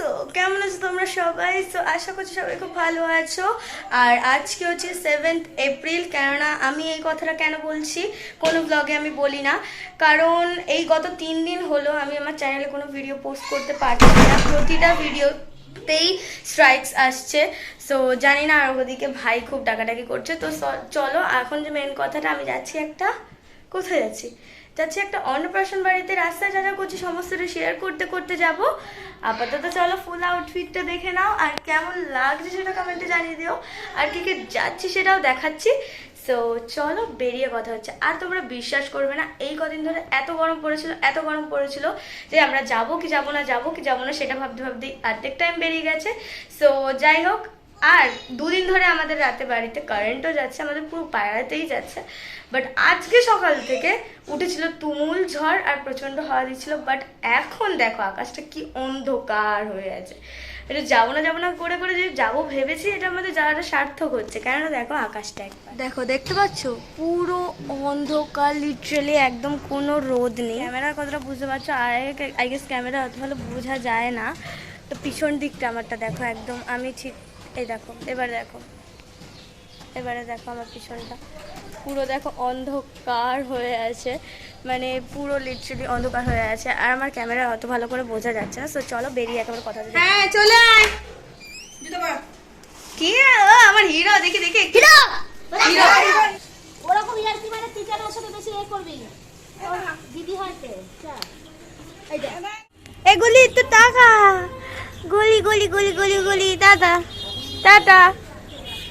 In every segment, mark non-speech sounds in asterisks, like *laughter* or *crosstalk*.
So কেমন আছো তোমরা সবাই? সো আশা করছি সবাই খুব ভালো আছো। আর আজকে হচ্ছে সেভেন্থ এপ্রিল কেননা আমি এই কথাটা কেন বলছি? কোনো ব্লগে আমি বলি না। কারণ এই গত তিন দিন হলো আমি আমার চ্যানেলে কোনো ভিডিও পোস্ট করতে পারছি না। প্রতিটা ভিডিওতেই স্ট্রাইকস আসছে। সো জানি না আর ওদিকে ভাই খুব ডাকাডাকি করছে। তো চলো, এখন যে মেন কথাটা, আমি যাচ্ছি একটা কোথায় যাচ্ছি? যাচ্ছি একটা অন্নপ্রাশন বাড়িতে, রাস্তায় যা যা করছি সমস্তটা শেয়ার করতে করতে যাব। আপাতত চলো ফুল আউটফিটটা দেখে নাও, আর কেমন লাগছে সেটা কমেন্টে জানিয়ে দিও। আর কি কি যাচ্ছি সেটাও দেখাচ্ছি। সো চলো বেরিয়ে কথা হচ্ছে। আর তোমরা বিশ্বাস করবে না, এই কদিন ধরে এত গরম পড়েছিল, এত গরম পড়েছিল যে আমরা যাব কি যাব না, যাব কি যাব না সেটা ভাবতে ভাবতেই অর্ধেক টাইম বেরিয়ে গেছে। সো যাই হোক আর দুদিন ধরে আমাদের রাতে বাড়িতে কারেন্টও যাচ্ছে আমাদের পুরো পাড়াতেই যাচ্ছে। বাট আজকে সকাল থেকে উঠেছিল তুমুল ঝড় আর প্রচণ্ড হাওয়া দিচ্ছিল বাট এখন দেখো আকাশটা কি অন্ধকার হয়ে আছে। এটা যাব না যাব না করে করে যে যাব ভেবেছি এটা আমাদের যাওয়াটা সার্থক হচ্ছে। কেননা দেখো আকাশটা একবার। দেখো দেখতে পাচ্ছ? পুরো অন্ধকার লিটারালি একদম কোনো রোদ নেই। ক্যামেরার কথাটা বুঝতে পারছ? আই গেস ক্যামেরা অত ভালো বোঝা যায় না। তো পিছন দিকটা আমারটা দেখো একদম। আমি ঠিক এই দেখো এবার দেখো। এবারে দেখো আমার পিছনটা। পুরো দেখো অন্ধকার হয়ে আছে। মানে পুরো লিটারালি অন্ধকার হয়ে আছে। আর আমার ক্যামেরা অত ভালো করে বোঝা যাচ্ছে না। তো চলো বেরিয়ে একেবারে কথা বলি। হ্যাঁ চলে আয়। কি? ও আমার হিরো দেখি দেখি। হিরো ওরকম ইয়ার্কি মানে টিচারের সাথে বেশি এ করবি? দিদি হয়তো। চল। এই দেখ। এগুলি তো টাকা গলি গলি গলি গলি গলি টাটা টাটা।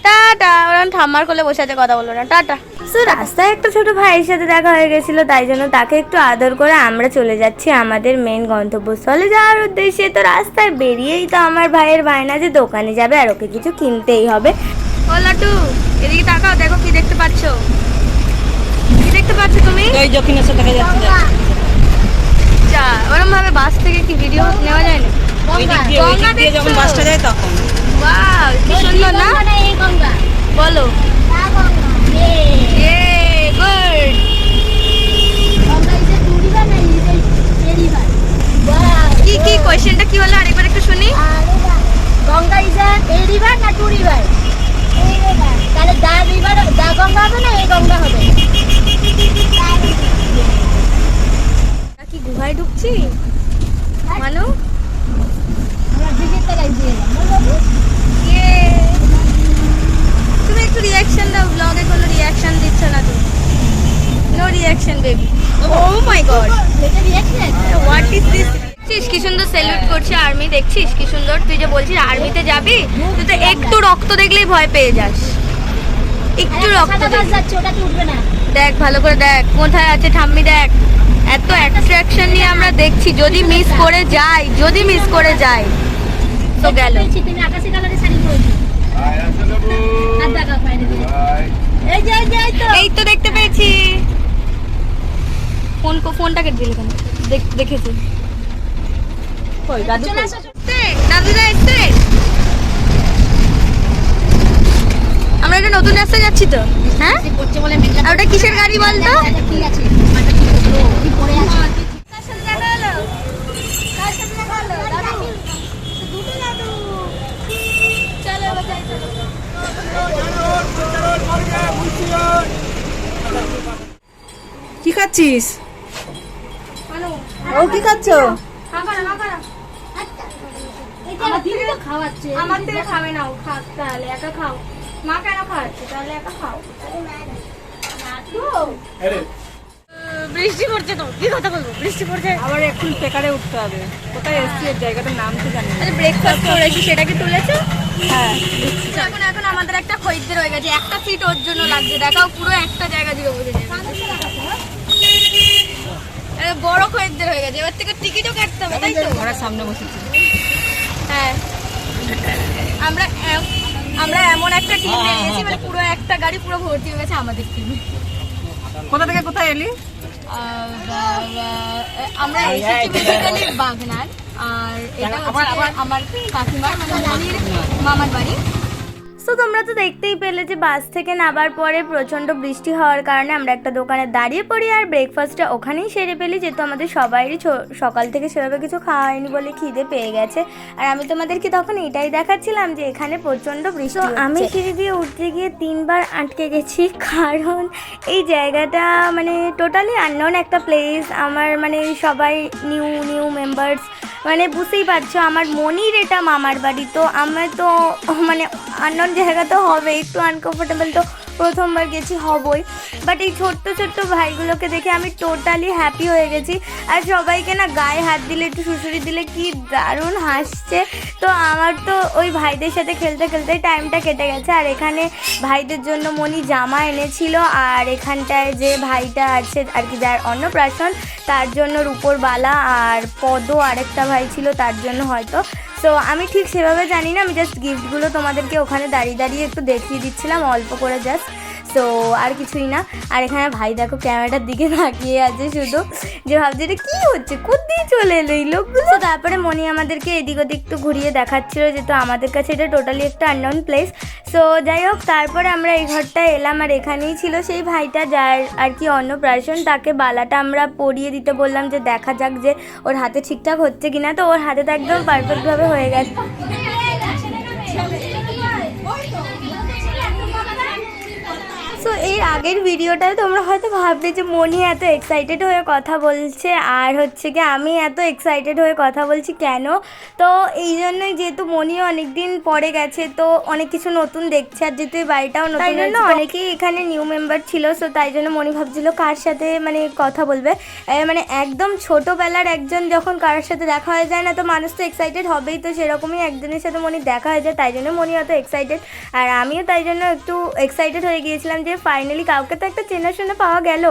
টাটা। ওরা ঠাম্মার কোলে বসে আছে কথা বলল না। টাটা। তো রাস্তায় একটা ছোট ভাইয়ের সাথে দেখা হয়ে গেছিল তাই জন্য তাকে একটু আদর করে আমরা চলে যাচ্ছি আমাদের মেন গন্তব্যস্থলে। যাওয়ার উদ্দেশ্যে তো রাস্তায় বেরিয়েই তো আমার ভাইয়ের বায়না যে দোকানে যাবে আর ওকে কিছু কিনতেই হবে। ও লাটু এদিকে তাকাও দেখো কি দেখতে পাচ্ছ। কি দেখতে পাচ্ছ তুমি? ওই যখিনের সাথে দেখা যাচ্ছে যা ওরম ভাবে বাস থেকে কি ভিডিও নেওয়া যায় না দিয়ে যখন বাসটা যায় তখন। ওয়াও কি সুন্দর না? গঙ্গা। বলো। এ এ এ এ এ রিভার কি কি কি হলো? আরেকবার একটু শুনি। গঙ্গা ইজ এ রিভার না টু রিভার তাহলে দা রিভার দা গঙ্গা হবে না এই গঙ্গা হবে? কি গুহায় ঢুকছি? মানু আমরা দিদির তলায় দিয়ে এলাম বল বাবু ইয়ে তুমি একটু রিয়াকশন দাও ব্লগে কোনো রিয়াকশন দিচ্ছ না তুমি। No reaction baby oh my god what is this দেখছিস কি সুন্দর স্যালুট করছে আর্মি দেখছিস কি সুন্দর। তুই যে বলছিস আর্মিতে যাবি তুই তো একটু রক্ত দেখলেই ভয় পেয়ে যাস। একটু রক্ত দেখ ভালো করে দেখ কোথায় আছে ঠাম্মি দেখ। এত অ্যাট্রাকশন নিয়ে আমরা দেখছি যদি মিস করে যাই যদি মিস করে যাই। তো গেল। পেয়েছি, তুমি আকাশি কালারের শাড়ি পরেছো। হাত দেখা পায়নি এই যে এই যে এই তো। এই তো দেখতে পেয়েছি। ফোন ফোনটা কেটে দিল কেন? দেখ- দেখেছি। ওই দাদু চলে আসো নাবিদা এসছে। আমরা একটা নতুন রাস্তায় যাচ্ছি তো। হ্যাঁ? আর ওটা কিসের গাড়ি বলতো? কি আছে মাথা কি করল কি পড়ে আছে কার সাথে দেখা হলো কার সাথে দেখা হলো দাদু দুটো দাদু চলো এবার যাই চলো কি খাচ্ছিস? ও কি খাচ্ছ? খাবা না আমার থেকে খাবে ও খাক তাহলে একা খাও। মা কেন খাওয়াচ্ছে তাহলে একা খাও। বৃষ্টি পড়ছে তো কি কথা বলব? বৃষ্টি পড়ছে। আবার এখন পেকারে উঠতে হবে। কোথায় এসছি? এর জায়গাটার নাম তো জানি ব্রেকফাস্ট করেছি সেটা কি তুলেছো? হ্যাঁ। এখন এখন আমাদের একটা খরিদ্দার হয়ে গেছে একটা সিট ওর জন্য লাগছে। দেখাও পুরো একটা জায়গা জুড়ে বসে বড় খরিদ্দার হয়ে গেছে। এবার থেকে টিকিটও কাটতে হবে তাই তো? ঘোড়ার সামনে বসেছি। হ্যাঁ। আমরা আমরা এমন একটা টিম নিয়েছি মানে পুরো একটা গাড়ি পুরো ভর্তি হয়ে গেছে আমাদের টিমে কোথা থেকে কোথায় এলি? আমরা এসেছি বেসিক্যালি বাগনান। আর এটা হচ্ছে আমার কাকিমার মানে মামার বাড়ি। তো তোমরা তো দেখতেই পেলে যে বাস থেকে নামার পরে প্রচণ্ড বৃষ্টি হওয়ার কারণে আমরা একটা দোকানে দাঁড়িয়ে পড়ি আর ব্রেকফাস্টটা ওখানেই সেরে ফেলি যেহেতু আমাদের সবারই ছো- সকাল থেকে সেভাবে কিছু খাওয়া হয়নি বলে খিদে পেয়ে গেছে। আর আমি তোমাদেরকে তখন এটাই দেখাচ্ছিলাম যে এখানে প্রচণ্ড বৃষ্টি আমি সিঁড়ি দিয়ে উঠতে গিয়ে তিনবার আটকে গেছি *laughs* কারণ এই জায়গাটা মানে টোটালি আননোন একটা প্লেস আমার মানে সবাই নিউ নিউ মেম্বার্স মানে বুঝতেই পারছ আমার মনির এটা মামার বাড়ি। তো আমার তো মানে আননোন জায়গা তো হবে একটু আনকমফোর্টেবল তো প্রথমবার গেছি হবই। বাট এই ছোট্ট ছোট্ট ভাইগুলোকে দেখে আমি টোটালি হ্যাপি হয়ে গেছি। আর সবাইকে না গায়ে হাত দিলে, একটু শুশুরি দিলে কি দারুণ হাসছে। তো আমার তো ওই ভাইদের সাথে খেলতে খেলতে টাইমটা কেটে গেছে। আর এখানে ভাইদের জন্য মনি জামা এনেছিল। আর এখানটায় যে ভাইটা আছে আর কি, যার অন্নপ্রাশন, তার জন্য রূপোর বালা আর পদও আরেকটা ভাই ছিল, তার জন্য হয়তো তো আমি ঠিক সেভাবে জানি না, আমি জাস্ট গিফটগুলো তোমাদেরকে ওখানে দাঁড়িয়ে দাঁড়িয়ে একটু দেখিয়ে দিচ্ছিলাম, অল্প করে জাস্ট তো আর কিছুই না। আর এখানে ভাই দেখো ক্যামেরাটার দিকে তাকিয়ে আছে শুধু। যে ভাবছি এটা কী হচ্ছে? কোথায় চলে এলো এই লোকগুলো? তারপরে মনি আমাদেরকে এদিক ওদিক তো ঘুরিয়ে দেখাচ্ছিল যেহেতু আমাদের কাছে এটা টোটালি একটা আননোন প্লেস সো যাই হোক, তারপরে আমরা এই ঘরটায় এলাম আর এখানেই ছিল সেই ভাইটা যার আর কি অন্নপ্রাশন। তাকে বালাটা আমরা পরিয়ে দিতে বললাম যে দেখা যাক যে ওর হাতে ঠিকঠাক হচ্ছে কিনা। তো ওর হাতে তো একদম পারফেক্টভাবে হয়ে গেছে। সো এর আগের ভিডিওটায় তোমরা হয়তো ভাববে যে মনি এত এক্সাইটেড হয়ে কথা বলছে আর হচ্ছে কি আমি এত এক্সাইটেড হয়ে কথা বলছি কেন? তো এই জন্যই যেহেতু মনিও অনেক দিন পরে গেছে তো অনেক কিছু নতুন দেখছে আর যেহেতু বাড়িটাও নতুন তাই জন্য অনেকেই এখানে নিউ মেম্বার ছিল সো তাই জন্য মনি ভাবছিল কার সাথে মানে কথা বলবে। মানে একদম ছোটোবেলার একজন যখন কারোর সাথে দেখা হয়ে যায় না তো মানুষ তো এক্সাইটেড হবেই তো সেরকমই একজনের সাথে মনি দেখা হয়ে যায় তাই জন্য মনি অত এক্সাইটেড আর আমিও তাই জন্য একটু এক্সাইটেড হয়ে গিয়েছিলাম যে ফাইনালি কাউকে তো একটা চেনাশোনা পাওয়া গেল।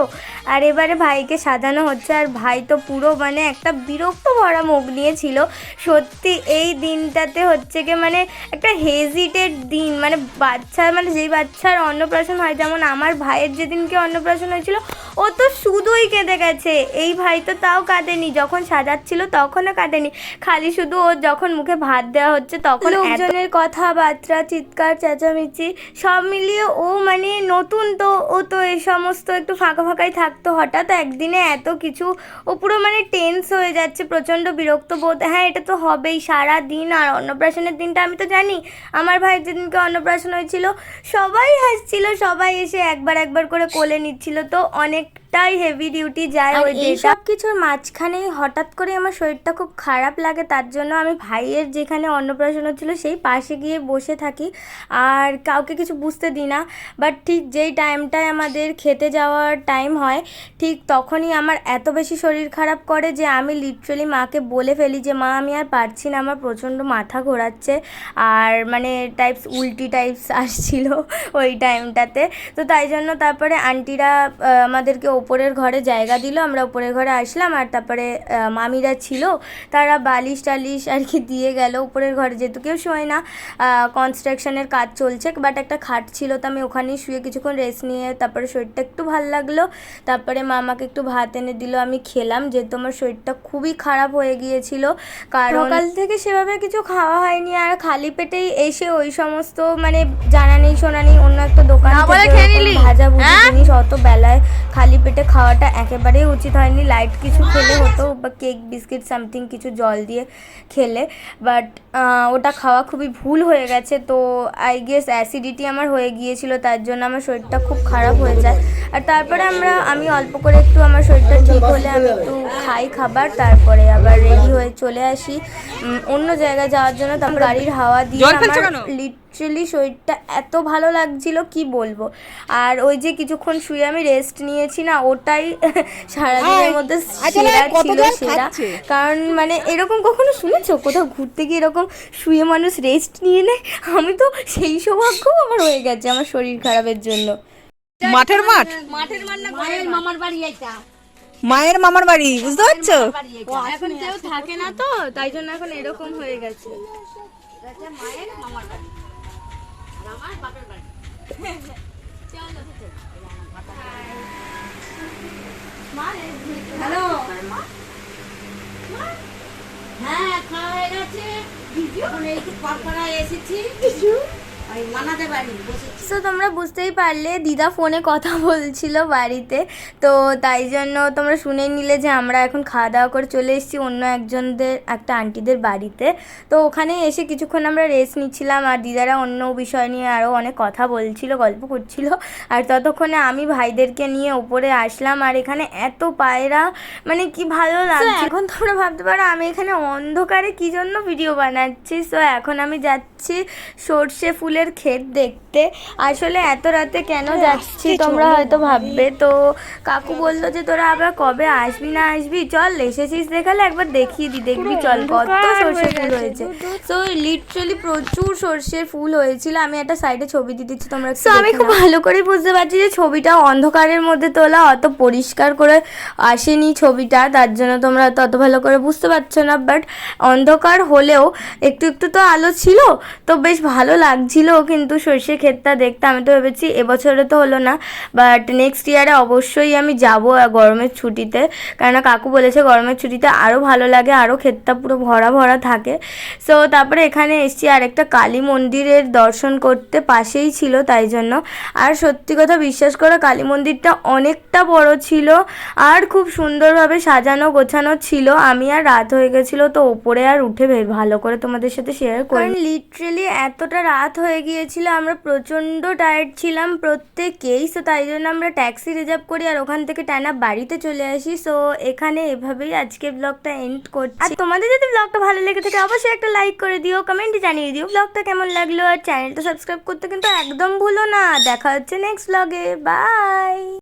আর এবারে ভাইকে সাজানো হচ্ছে, আর ভাই তো পুরো মানে একটা বিরক্ত ভরা মুখ নিয়েছিল সত্যি এই দিনটাতে হচ্ছে কি মানে একটা হেজিটেড দিন মানে বাচ্চা মানে যেই বাচ্চার অন্নপ্রাশন হয়, যেমন আমার ভাইয়ের যেদিনকে অন্নপ্রাশন হয়েছিল ও তো শুধুই কেঁদে গেছে। এই ভাই তো তাও কাঁদেনি, যখন সাজাচ্ছিল তখনও কাঁদেনি। খালি শুধু ওর যখন মুখে ভাত দেওয়া হচ্ছে তখন লোকজনের কথাবার্তা, চিৎকার, চেঁচামেচি, সব মিলিয়ে ও মানে নতুন তো, ও তো এই সমস্ত একটু ফাঁকা ফাঁকাই থাকতো। হঠাৎ একদিনে এত কিছু, ও পুরো মানে টেন্স হয়ে যাচ্ছে, প্রচণ্ড বিরক্ত বোধ। হ্যাঁ এটা তো হবেই সারা দিন আর অন্নপ্রাশনের দিনটা আমি তো জানি। আমার ভাইয়ের যেদিনকে অন্নপ্রাশন হয়েছিল, সবাই হাসছিল, সবাই এসে একবার একবার করে কোলে নিচ্ছিল। তো like অনেকটাই হেভি ডিউটি যায় ওই এই সব কিছুর মাঝখানেই হঠাৎ করে আমার শরীরটা খুব খারাপ লাগে তার জন্য আমি ভাইয়ের যেখানে অন্নপ্রাশন হচ্ছিল সেই পাশে গিয়ে বসে থাকি। আর কাউকে কিছু বুঝতে দিই না বাট ঠিক যেই টাইমটায় আমাদের খেতে যাওয়ার টাইম হয় ঠিক তখনই আমার এত বেশি শরীর খারাপ করে যে আমি লিটারেলি মাকে বলে ফেলি যে মা আমি আর পারছি না আমার প্রচণ্ড মাথা ঘোরাচ্ছে। আর মানে টাইপস উল্টি টাইপস *laughs* আসছিল ওই টাইমটাতে তো তাই জন্য তারপরে আন্টিরা আমাদেরকে ওপরের ঘরে জায়গা দিল আমরা ওপরের ঘরে আসলাম আর তারপরে মামিরা ছিল তারা বালিশ টালিশ আর কি দিয়ে গেল উপরের ঘরে যেহেতু কেউ শোয় না কনস্ট্রাকশনের কাজ চলছে বাট একটা খাট ছিল তো আমি ওখানেই শুয়ে কিছুক্ষণ রেস্ট নিয়ে তারপরে শরীরটা একটু ভালো লাগল তারপরে মা আমাকে একটু ভাত এনে দিল আমি খেলাম যেহেতু আমার শরীরটা খুবই খারাপ হয়ে গিয়েছিল কারণ সকাল থেকে সেভাবে কিছু খাওয়া হয়নি আর খালি পেটেই এসে ওই সমস্ত মানে জানা নেই শোনা নেই অন্য একটা দোকান? ভাজা ভুজি? জিনিস অত বেলায় খালি পেটে খাওয়াটা একেবারেই উচিত হয়নি। লাইট কিছু খেলে হতো বা কেক বিস্কিট সামথিং কিছু জল দিয়ে খেলে। বাট ওটা খাওয়া খুবই ভুল হয়ে গেছে। তো আই গেস অ্যাসিডিটি আমার হয়ে গিয়েছিল তার জন্য আমার শরীরটা খুব খারাপ হয়ে যায়। আর তারপরে আমরা আমি অল্প করে একটু আমার শরীরটা ঠিক হলে আমি একটু খাই খাবার তারপরে আবার রেডি হয়ে চলে আসি। অন্য জায়গায় যাওয়ার জন্য তারপর গাড়ির হাওয়া দিয়ে আমার কেন? লিটারেলি শরীরটা এত ভালো লাগছিল কি বলব? আর ওই যে কিছুক্ষণ শুয়ে আমি রেস্ট নিয়েছি না ওটাই *laughs* সারাদিনের মধ্যে আচ্ছা, সেরা ছিল সেরা। কারণ মানে এরকম কখনো শুনেছো? কোথাও ঘুরতে গিয়ে এরকম শুয়ে মানুষ রেস্ট নিয়ে নেয়? আমি তো সেই সৌভাগ্যও আমার হয়ে গেছে আমার শরীর খারাপের জন্য। মাঠের মাঠ? মাঠের মান না মায়ের মামার বাড়ি এটা মায়ের মামার বাড়ি বুঝতে পারছ? এখন কেউ থাকে না তো তাই জন্য এখন এরকম হয়ে গেছে। এটা মায়ের মামার বাড়ি। আমার বাপের বাড়ি। হ্যালো। হ্যাঁ খাওয়া হয়ে গেছে। এখন এই পাড়পাড়ায় এসেছি। সো তোমরা বুঝতেই পারলে দিদা ফোনে কথা বলছিল বাড়িতে। তো তাই জন্য তোমরা শুনে নিলে যে আমরা এখন খাওয়া দাওয়া করে চলে এসেছি অন্য একজনদের একটা আন্টিদের বাড়িতে। তো ওখানে এসে কিছুক্ষণ আমরা রেস্ট নিচ্ছিলাম আর দিদারা অন্য বিষয় নিয়ে আরও অনেক কথা বলছিল গল্প করছিল। আর ততক্ষণে আমি ভাইদেরকে নিয়ে ওপরে আসলাম আর এখানে এত পায়রা মানে কি ভালো লাগছে। এখন তোমরা ভাবতে পারো আমি এখানে অন্ধকারে কি জন্য ভিডিও বানাচ্ছি? সো এখন আমি যাচ্ছি সর্ষে ফুলের ক্ষেত দেখতে। আসলে এত রাতে কেন যাচ্ছি তোমরা হয়তো ভাববে। তো কাকু বলল যে তোরা আবার কবে আসবি না আসবি? চল এসেছিস দেখালে একবার দেখিয়ে দি দেখবি চল কত সর্ষে ফুল হয়েছে। তো লিটারালি প্রচুর সর্ষের ফুল হয়েছিল। আমি একটা সাইডে ছবি দিয়ে দিচ্ছি তোমরা তো আমি খুব ভালো করে বুঝতে পারছি যে ছবিটা অন্ধকারের মধ্যে তোলা অত পরিষ্কার করে আসেনি ছবিটা তার জন্য তোমরা হয়তো অত ভালো করে বুঝতে পারছ না। বাট অন্ধকার হলেও একটু একটু তো আলো ছিল তো বেশ ভালো লাগছিল। কিন্তু সর্ষে ক্ষেতটা দেখতে, আমি তো ভেবেছি এবছরে তো হলো না বাট নেক্সট ইয়ারে অবশ্যই আমি যাব গরমের ছুটিতে। কেননা কাকু বলেছে গরমের ছুটিতে আরও ভালো লাগে আরও ক্ষেতটা পুরো ভরা ভরা থাকে। সো তারপরে এখানে এসছি আর একটা কালী মন্দিরের দর্শন করতে পাশেই ছিল তাই জন্য। আর সত্যি কথা বিশ্বাস করো, কালী মন্দিরটা অনেকটা বড় ছিল, আর খুব সুন্দরভাবে সাজানো গোছানো ছিল। আমি আর রাত হয়ে গেছিল, তো ওপরে আর উঠে ভালো করে তোমাদের সাথে শেয়ার করি। লিটারেলি এতটা রাত হয়ে গিয়েছিল আমরা প্রচণ্ড টায়ার্ড ছিলাম প্রত্যেকেই সো তাই জন্য আমরা ট্যাক্সি রিজার্ভ করি আর ওখান থেকে টানা বাড়িতে চলে আসি। সো এখানে এভাবেই আজকে ব্লগটা এন্ড করছি। আর তোমাদের যদি ব্লগটা ভালো লেগে থাকে, অবশ্যই একটা লাইক করে দিও কমেন্টে জানিয়ে দিও ব্লগটা কেমন লাগল। আর চ্যানেলটা সাবস্ক্রাইব করতে কিন্তু একদম ভুলো না। দেখা হচ্ছে নেক্সট ব্লগে বাই